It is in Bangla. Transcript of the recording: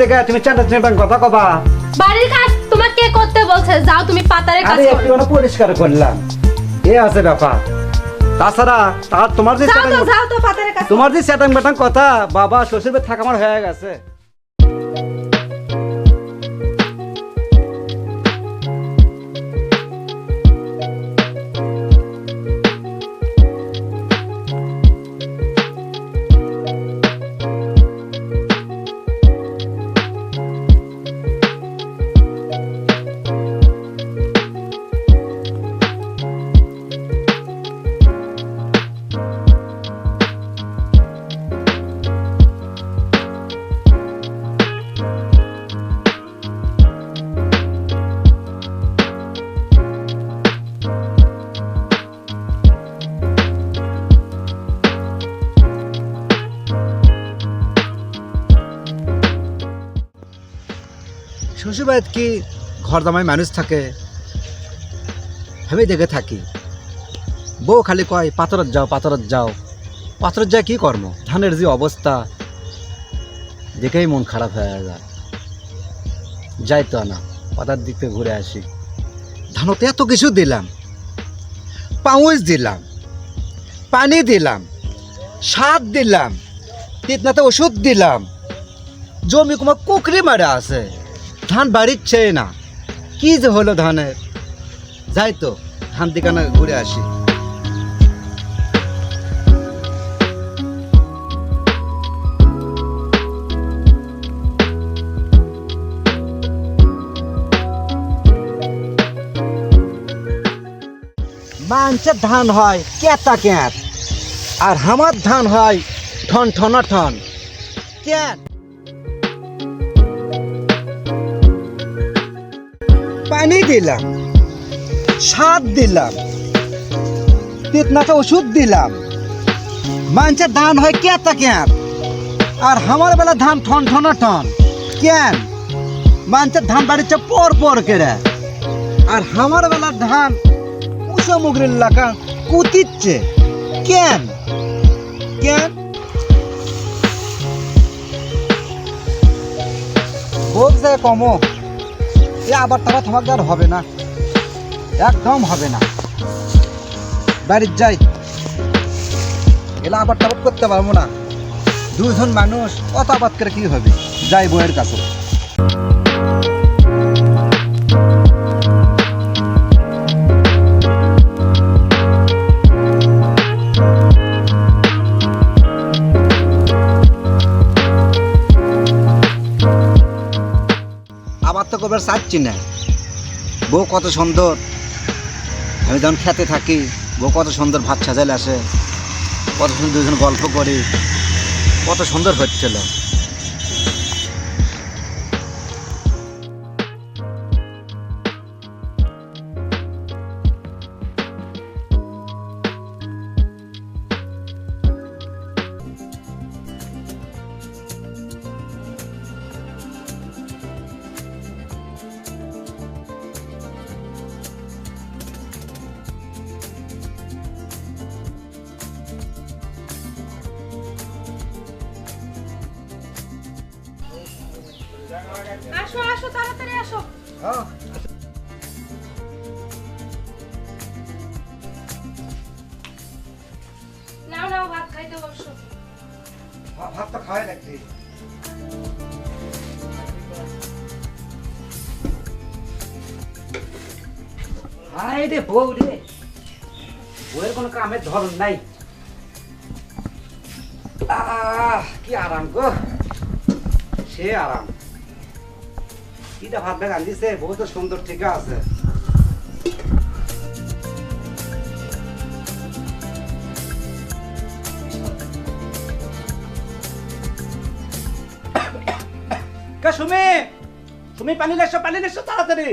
দেখে তুমি চাটা কথা কবা। বাড়ির কাজ তোমাকে কে করতে বলছে? যাও তুমি পাতারে কাজ করো। একটু না পরিষ্কার করলাম। এ আছে ব্যাপার। তাছাড়া তার তোমার যে তোমার যে চ্যাটাং ব্যাটাং কথা বাবা শ্বশুর থাকামার থাকা আমার হয়ে গেছে। শ্বশুর বাড়িতে কি ঘর জামাই মানুষ থাকে? আমি দেখে থাকি। বউ খালি কয় পাথরত যাও পাথরত যাও। পাথরত যায় কি কর্ম? ধানের যে অবস্থা, দেখেই মন খারাপ হয়ে যায়। যাই তো না, পাতার দিক থেকে ঘুরে আসি। ধানতে এত কিছু দিলাম। পাউচ দিলাম। পানি দিলাম। সার দিলাম। কীটনাতে ওষুধ দিলাম। জমি কুমা কুকরি মারা আছে। ধান বাড়িচ্ছে না। কি যে হলো ধানের? যাই তো, ধান দিকানা ঘুরে আসি। মানুষের ধান হয় কেতা ক্যাত আর আমার ধান হয় ঠন ঠনা। ঠন কেন পানি দিলাম সার দিলাম, কীটনাশক ওষুধ দিলাম। মানুষের ধান হয় কেতা কেন? আর আমার বেলা ধান ঠন ঠন ঠন, কেন? মানুষের ধান বাড়িচ্ছে পর পর করে আর আমার বেলা ধান উষা মুগরির লাকা কুতিচ্ছে, কেন? কেন? হোক যায় কমো। এ আবার তারা থামাক আর হবে না। একদম হবে না। বাড়ির যাই। এলা আবার টাবার করতে পারব না। দুজন মানুষ কত আবাদ করে কী হবে? যাই বইয়ের কাছে। আবার তো কবার চাচ্ছি না। বউ কত সুন্দর। আমি যখন খেতে থাকি, বউ কত সুন্দর ভাত সাজাইলে আসে। কত সুন্দর দুজন গল্প করি। কত সুন্দর হচ্ছিল। আসো আসো তাড়াতাড়ি আসো। নাও নাও ভাত খাইতে বসো। ভাত তো খাওয়াই লাগছে রে বউ রে বউয়ের কোনো কামের ধরন নাই। আহ কি আরাম গো। সে আরাম। কিটা ভাত বেগান দিছে, বহুত সুন্দর ঠিকা আছে। সুমি? তুমি পানি লেসো পানি লেসো তাড়াতাড়ি।